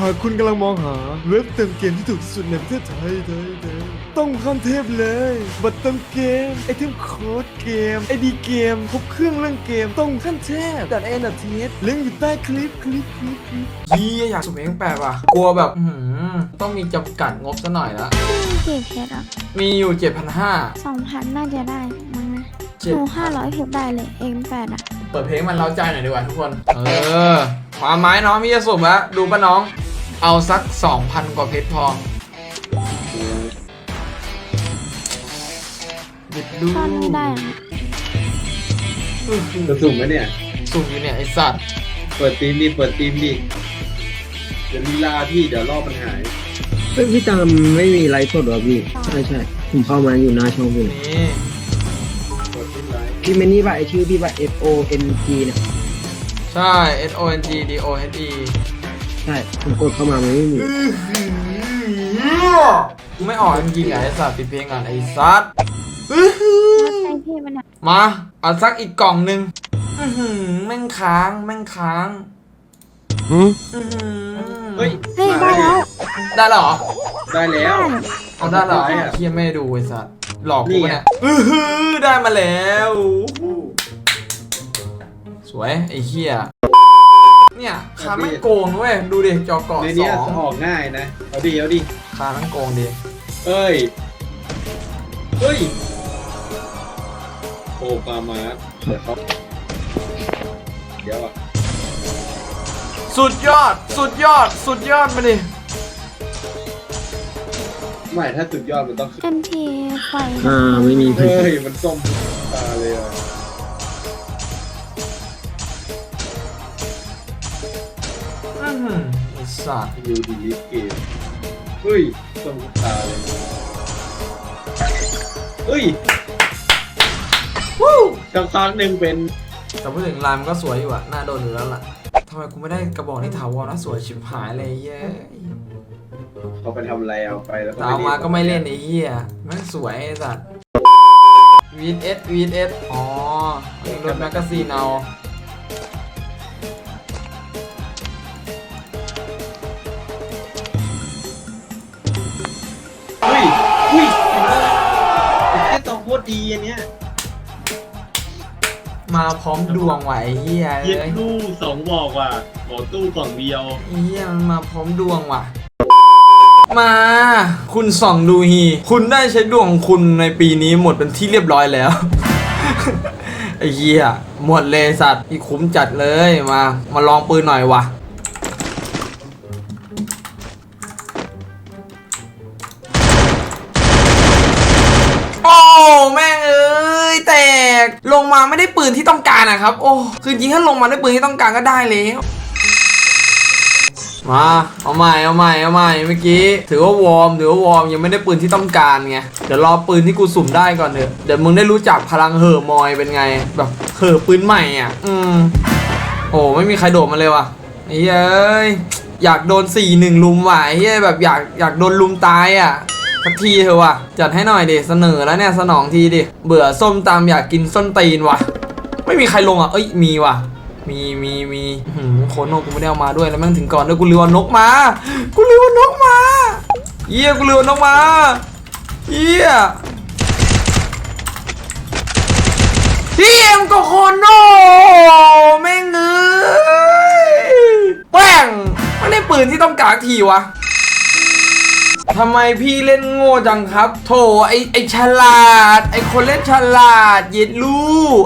หากคุณกำลังมองหาเว็บเติมเกมที่ถูกที่สุดในประเทศไทยไทยไทยต้องขั้นเทพเลย บัตรเติมเกม ไอเทมโค้ดเกม ไอดีเกม ครบเครื่องเรื่องเกม ต้องขั้นเทพดัดเอ็นดัดเทสลิงก์อยู่ใต้คลิปคลิปคลิปคลิปยี่อยากสุ่มเองแปลกว่ะ กลัวแบบอื้อหือต้องมีจำกัดงบซะหน่อยละ กี่เพชรอะมีอยู่ 7,500 สองพันน่าจะได้มั้งนะเจ็หดนูห้าร้อยเพชรได้เลยเอ็มแปดอะ เปิดเพลงมันเล้าใจหน่อยดีกว่าทุกคน เออมาไม้น้องพี่จะสุ่มแล้วดูป่ะน้อง เอาสัก 2,000 กว่าเพชรพอบิดดูซ่อนไม่ได้อะอื้อหือจะสุ่มไหมเนี่ย สุ่มอยู่เนี่ย ไอสัตว์ เปิดทีมดิเปิดทีมดิเดี๋ยวลีลาพี่เดี๋ยวรอบมันหาย เฮ้ยพี่ตามไม่มีไลฟ์สดเหรอพี่ใช่ใช่ผมเข้ามาอยู่หน้าช่องพี่เลยนี่ เปิดทีมไลน์พี่เมนี่ป่ะไอชื่อพี่ป่ะ F O N G เนี่ยใช่ S O N G D O H E ใช่ผมกดเข้ามามันไม่มีกูไม่ออกจริงๆอะไอสัตว์ปิดเพลงก่อนไอสัตว์อื้อหือแล้วใจพี่มันอะมาเอาสักอีกกล่องหนึ่งอื้อหือแม่งค้างแม่งค้างอื้อหือเฮ้ยเฮ้ยมาได้แล้วได้แล้วเหรอได้แล้ว เอาได้เหรอได้อะ เฮียไม่ดูไอสัตว์หลอกกูนี่ปะไงเนี่ยอื้อหือได้มาแล้ว สวยไอเฮีย เนี่ยค้าแม่งโกงเว้ยดูดิจอเกาะในสเนี้ยองจะออกง่ายนะ เอาดิเอาดิค้าแม่งโกงดิเอ้ย เฮ้ย โอปามาสเดี๋ยวเขาเดี๋ยวอะสุดยอด สุดยอด สุดยอดมาดิไม่ถ้าสุดยอดมันต้องขึ้นเอ็มพีไฟอ่าไม่มีเพเฮ้ชยรมันส้มตาเลยอะ ไอสัตว์ยูดีลิสเกมเฮ้ยส้มตาเลยเฮ้ยวู้สักพักหนึ่งเป็นแต่พูดถึงลายมันก็สวยอยู่อะน่าโดนอยู่แล้วล่ะทำไมกูไม่ได้กระบอกที่ถาวรนะสวยชิบหายเลยเย้ยเขาไปทำอะไรเอาไปแล้วแต่เอามาก็ไม่เล่นไอ้เหี้ยแม่งสวยไอ้สัตว์วีดเอสวีดเอสอ๋อเอารถแมกกาซีนเอา ดีอันเนี้ยมาพร้อมดวงว่ะไอ้เหี้ยเย็ดเอ้ยตู้สองบอกว่ะบอกตู้กล่องเดียว ไอ้เหี้ยมันมาพร้อมดวงว่ะ มา คุณส่องดูฮี คุณได้ใช้ดวงของคุณในปีนี้หมดเป็นที่เรียบร้อยแล้ว ไอ้เหี้ยหมดเลยสัตว์อีกคุ้มจัดเลยมา มาลองปืนหน่อยวะ ลงมาไม่ได้ปืนที่ต้องการอะครับ โอ้คือจริงถ้าลงมาได้ปืนที่ต้องการก็ได้แล้วมาเอาใหม่เอาใหม่เอาใหม่เมื่อกี้ถือว่าวอร์มถือว่าวอร์มยังไม่ได้ปืนที่ต้องการไงเดี๋ยวรอปืนที่กูสุ่มได้ก่อนเถอะเดี๋ยวมึงได้รู้จักพลังเห่อมอยเป็นไงแบบเห่อปืนใหม่อะ อืมโอ้ไม่มีใครโดดมาเลยว่ะอ้เอ้ยอยากโดน4ี่หนึ่งลุมว่ะไอ้เฮ้ยแบบอยากอยากโดนลุมตายอะ สักทีเถอะวะจัดให้หน่อยดิเสนอแล้วเนี่ยสนองทีดิเบื่อส้มตำอยากกินส้นตีนวะไม่มีใครลงอะเอ้ยมีวะมีมีมีหืมโคโนกูไม่ได้เอามาด้วยแล้วแม่งถึงก่อนด้วยกูลือนกมา กูลือนกมาเยี่ยกูลือนกมาเยี่ยเยี่ยมก็โคโนแม่งเอ้ยแป้งไม่ได้ปืนที่ต้องการทีวะ ทำไมพี่เล่นโง่จังครับ โถไอไอฉลาด ไอคนเล่นฉลาด เย็ดลู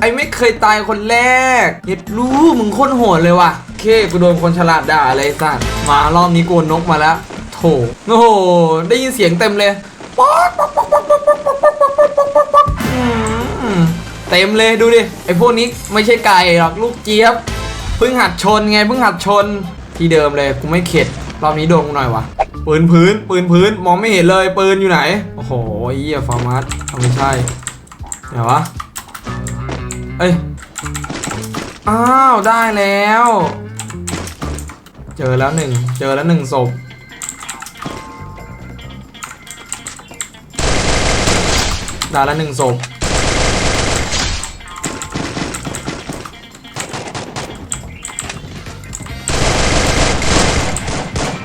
ไอไม่เคยตายคนแรก เย็ดลูมึงโคตรโหดเลยว่ะเคกูโดนคนฉลาดด่าเลยสัตว์มารอบนี้กูโดนนกมาแล้วโถโอ้โหได้ยินเสียงเต็มเลยป๊อกป๊อกป๊อกป๊อกป๊อกป๊อกป๊อกป๊อกป๊อกป๊อกป๊อกป๊อกเต็มเลยดูดิไอพวกนี้ไม่ใช่ไก่หรอกลูกเจี๊ยบเพิ่งหัดชนไงเพิ่งหัดชนที่เดิมเลยกูไม่เข็ด รอบนี้โดนกูหน่อยวะปืนพื้นปืนพื้นมองไม่เห็นเลยปืนอยู่ไหน โอ้โหไอ้เหี้ยฟาร์มัสไม่ใช่เดี๋ยววะเอ้ยอ้าวได้แล้ว เจอแล้วหนึ่งเจอแล้วหนึ่งศพได้แล้วหนึ่งศพ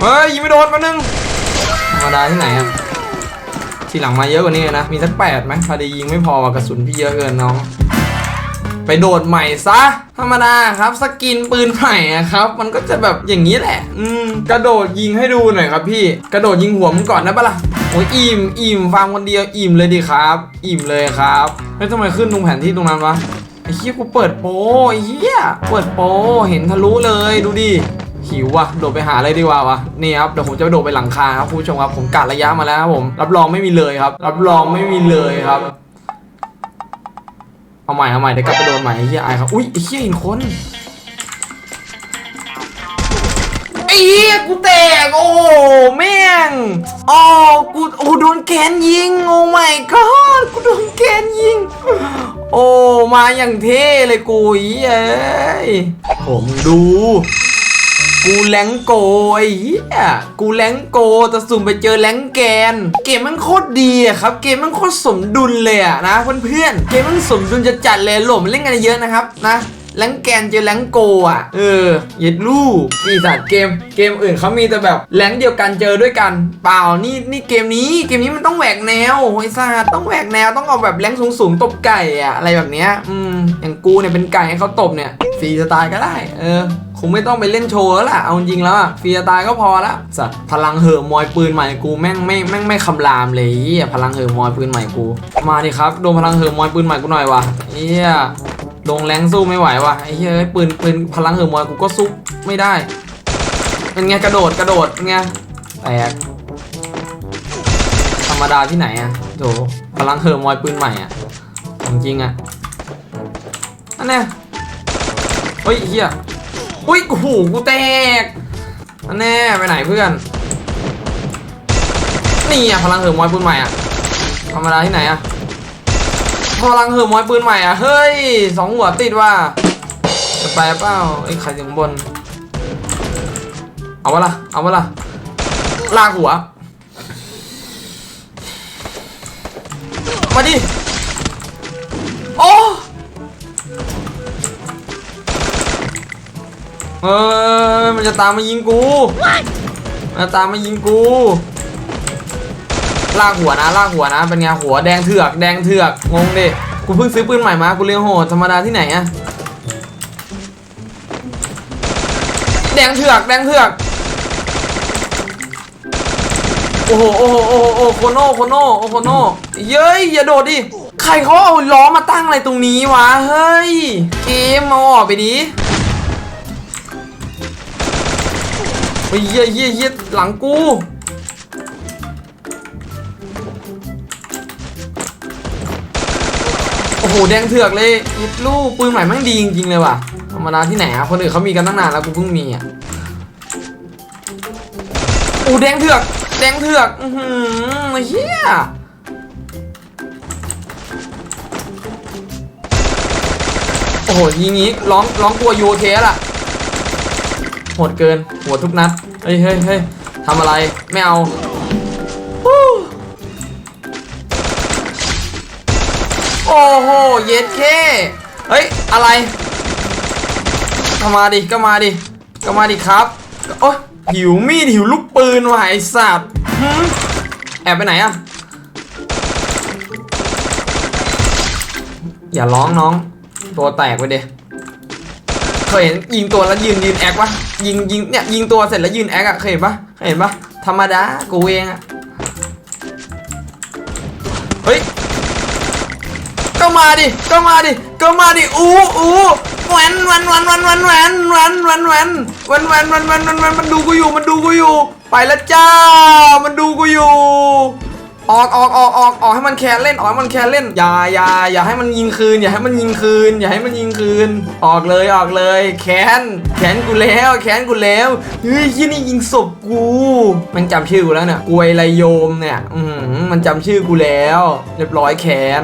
เฮ้ยยิงไม่โดนมาหนึ่งธรรมดาที่ไหนอะทีหลังมาเยอะกว่านี้นะ มีสักแปดไหมพอดียิงไม่พอว่ะกระสุนพี่เยอะเกินน้อง ไปโดดใหม่ซะ ธรรมดาครับ สกินปืนใหม่อะครับ มันก็จะแบบอย่างนี้แหละ อืม กระโดดยิงให้ดูหน่อยครับพี่ กระโดดยิงหัวมึงก่อนได้ปะล่ะโอ้ยอิ่มอิ่มฟาร์มคนเดียวอิ่มเลยดิครับ อิ่มเลยครับเฮ้ยทำไมขึ้นตรงแผนที่ตรงนั้นวะไอ้เหี้ยกูเปิดโปไอ้เหี้ยเปิดโปเห็นทะลุเลยดูดิ หิวว่ะโดดไปหาอะไรดีกว่าวะนี่ครับเดี๋ยวผมจะไปโดดไปหลังคาครับคุณผู้ชมครับผมกะระยะมาแล้วครับผมรับรองไม่มีเลยครับ รับรองไม่มีเลยครับเอาใหม่เอาใหม่เดี๋ยวกลับไปโดนใหม่ไอ้เหี้ยอายครับอุ้ยไอ้เหี้ยเห็นคนไอ้เหี้ยกูแตกโอ้แม่งอ๋อกูโอ้โดนแกนยิงโอ้ my god กูโดนแกนยิงโอ้มาอย่างเท่เลยกูไอ้เหี้ยเอ้ยผมดู กูแหลงโก้เฮียกูแหลงโกแต่สุ่มไปเจอแหลงแกน เกมมันโคตรดีอะครับ เกมมันโคตรสมดุลเลยอะนะเพื่อนๆ เกมมันสมดุลจะจัดเลยโหลมนเล่นกันเยอะนะครับนะ แรงแกนเจอแรงโกอะ เออเย็ดลูกปีศาจเกม เกมอื่นเขามีแต่แบบแรงเดียวกันเจอด้วยกัน เปล่านี่นี่เกมนี้เกมนี้มันต้องแหวกแนวไอ้ศาสตร์ต้องแหวกแนวต้องเอาแบบแรงสูงๆตบไก่อะอะไรแบบเนี้ยอืมอย่างกูเนี่ยเป็นไก่ให้เขาตบเนี่ยฟรีสไตล์ก็ได้ เออคงไม่ต้องไปเล่นโชว์แล้วล่ะ เอาจริงแล้วอะฟรีสไตล์ก็พอละสัตว์พลังเหอะมอยปืนใหม่กูแม่งไม่แม่งไม่คำรามเลยเหี้ยพลังเหอะมอยปืนใหม่กู มาดิครับโดนพลังเหอะมอยปืนใหม่กูหน่อยวะเฮีย ลงแรงสู้ไม่ไหววะไอ้เหี้ยปืนปืนพลังเหอมอยกูก็สู้ไม่ได้ เป็นไงกระโดดกระโดดเป็นไงแตกธรรมดาที่ไหนอะโถพลังเหอมอยปืนใหม่อะของจริงอะอันเนี้ยเฮ้ยเฮียอุ้ยโอ้โหกูแตกอันแน่ไปไหนเพื่อนนี่อะพลังเหิมมอยปืนใหม่อะธรรมดาที่ไหนอะ พลังเหิมมอยปืนใหม่อะ เฮ้ยสองหัวติดว่ะจะไปเปล่าไอ้ยใครถึงบน เอาวะล่ะ เอาวะล่ะ ลากหัว มาดิ โอ้เออมันจะตามมายิงกู มันจะตามมายิงกู ลากหัวนะลากหัวนะ เป็นไงหัวแดงเถือกแดงเถือกงงดิกูเพิ่งซื้อปืนใหม่มากูเรียงโหดธรรมดาที่ไหนอะแดงเถือกแดงเถือกโอ้โหโอ้โหโอ้โหโอ้โคโน่โคโน่โอ้โคโน่เย้ยอย่าโดดดิใครเขาเอาล้อมาตั้งอะไรตรงนี้วะเฮ้ยเกมเอาออกไปดิเฮ้ยเฮียเฮียเฮียหลังกู หแดงเถือกเลยยิดลูกปืนใหม่แม่งดีจริงๆเลยว่ะธรรมดาที่ไหนอะคนอื่นเขามีกันตั้งนานแล้วกูเพิ่งมีอะโอ้แดงเถือกแดงเถือกอือเฮียโอ้โหยิงงี้ร้องร้องกลัวยูเคล่ะโหดเกินหัวทุกนัดเฮ้ยเฮ้ยเฮ้ยทำอะไรไม่เอา โอ้โห เย็ดเคเฮ้ย อะไรก็มาดิ ก็มาดิ ก็มาดิครับ โอ้ยหิวมีดหิวลูกปืนว่ะไอสัตว์แอบไปไหนอะอย่าร้องน้อง ตัวแตกไปเดเคยเห็นยิงตัวแล้วยืนยืนแอคปะยิงยิงเนี่ยยิงตัวเสร็จแล้วยืนแอคอะเคยเห็นปะเคยเห็นปะธรรมดากูเองอะ มาดิ ก็มาดิ ก็มาดิ อู้อู้แหวนแหวนแหวนแหวนแหวนแหวนแหวนแหวนแหวนแหวนแหวนแหวนแหวนแหวนแหวนมันดูกูอยู่ มันดูกูอยู่ ไปแล้วจ้า มันดูกูอยู่ ออกออกออกออกออกให้มันแคนเล่น ออกให้มันแคนเล่น อย่าอย่าอย่าให้มันยิงคืน อย่าให้มันยิงคืน อย่าให้มันยิงคืน ออกเลยออกเลย แคนแคนกูแล้ว แคนกูแล้ว เฮ้ยยี่นี่ยิงศพกู มันจำชื่อกูแล้วเนี่ย กวยไรโยมเนี่ย อือหือมันจำชื่อกูแล้ว เรียบร้อยแคน